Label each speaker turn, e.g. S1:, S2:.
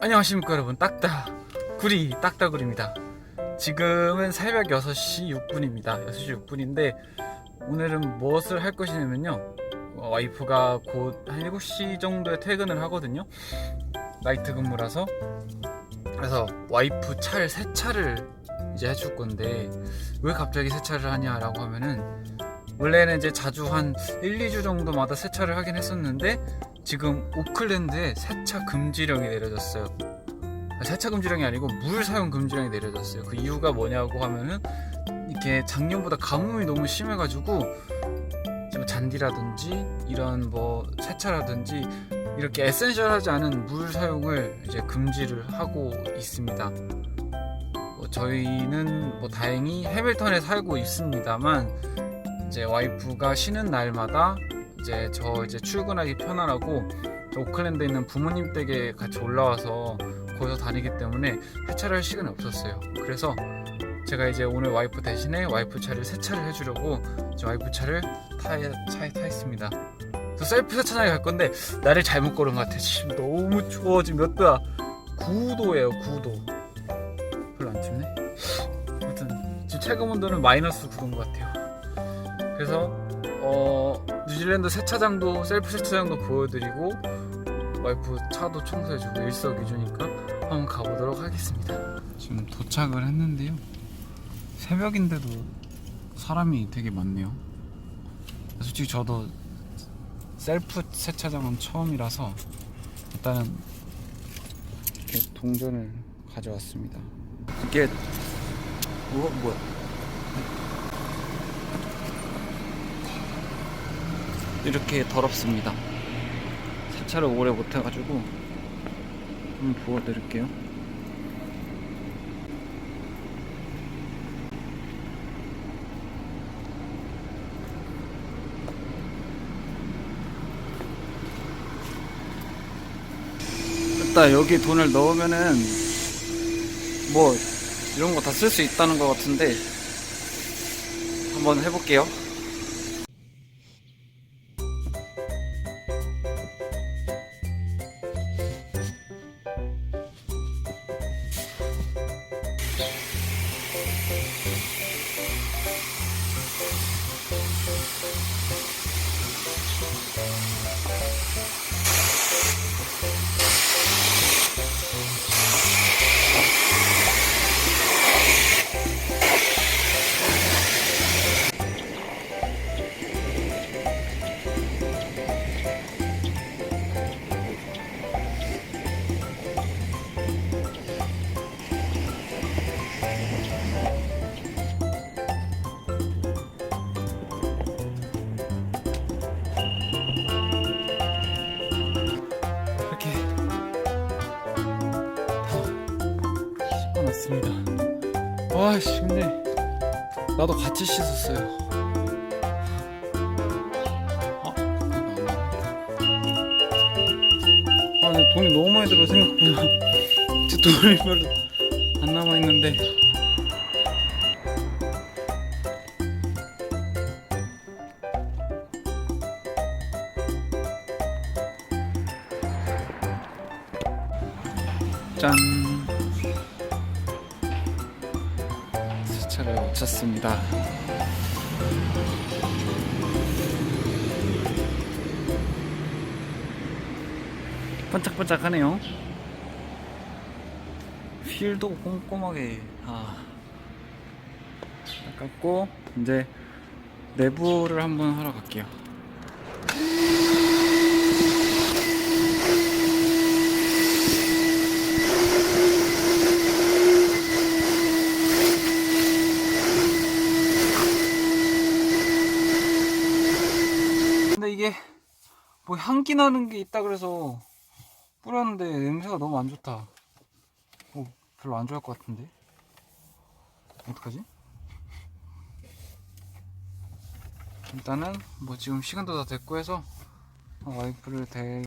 S1: 안녕하십니까 여러분. 딱딱 구리 딱딱구리입니다. 지금은 새벽 6시 6분입니다. 6시 6분인데 오늘은 무엇을 할 것이냐면요. 어, 와이프가 곧 한 7시 정도에 퇴근을 하거든요. 나이트 근무라서. 그래서 와이프 차를 세차를 이제 해줄 건데 왜 갑자기 세차를 하냐라고 하면은 원래는 이제 자주 한 1, 2주 정도마다 세차를 하긴 했었는데 지금 오클랜드에 세차 금지령이 내려졌어요. 아, 세차 금지령이 아니고 물 사용 금지령이 내려졌어요. 그 이유가 뭐냐고 하면은 이렇게 작년보다 가뭄이 너무 심해가지고 좀 잔디라든지 이런 뭐 세차라든지 이렇게 에센셜하지 않은 물 사용을 이제 금지를 하고 있습니다. 뭐 저희는 뭐 다행히 해밀턴에 살고 있습니다만 이제 와이프가 쉬는 날마다 이제 저 이제 출근하기 저 오클랜드에 있는 부모님 댁에 같이 올라와서 거기서 다니기 때문에 세차를 할 시간이 없었어요. 그래서 제가 이제 오늘 와이프 대신에 와이프 차를 세차를 해주려고 이제 와이프 차를 타, 차에 타 있습니다. 그래서 셀프 세차장에 갈 건데 날을 잘못 고른 것 같아. 지금 너무 추워. 지금 몇 도야? 9도예요. 9도. 별로 안 춥네. 아무튼 지금 체감 온도는 마이너스 9도인 것 같아요. 그래서 어, 뉴질랜드 세차장도 셀프 세차장도 보여드리고 와이프 차도 청소해주고 일석이조니까 한번 가보도록 하겠습니다. 지금 도착을 했는데요. 새벽인데도 사람이 되게 많네요. 솔직히 저도 셀프 세차장은 처음이라서 일단은 이렇게 동전을 가져왔습니다. 이게 뭐 뭐야? 이렇게 더럽습니다. 세차를 오래 못해가지고 한번 보여드릴게요. 일단 여기 돈을 넣으면은 뭐 이런 거 다 쓸 수 있다는 것 같은데 한번 해볼게요. 씻어놨습니다. 와씨 근데 나도 같이 씻었어요. 아. 아, 근데 돈이 너무 많이 들어 생각보다. 제 돈이 별로 안 남아 있는데. 짠 세차를 마쳤습니다. 반짝반짝하네요. 휠도 꼼꼼하게 아 닦았고 이제 내부를 한번 하러 갈게요 근데 이게 뭐 향기 나는 게 있다 그래서 뿌렸는데 냄새가 너무 안 좋다. 어, 별로 안 좋아할 것 같은데. 어떡하지? 일단은 뭐 지금 시간도 다 됐고 해서 와이프를 대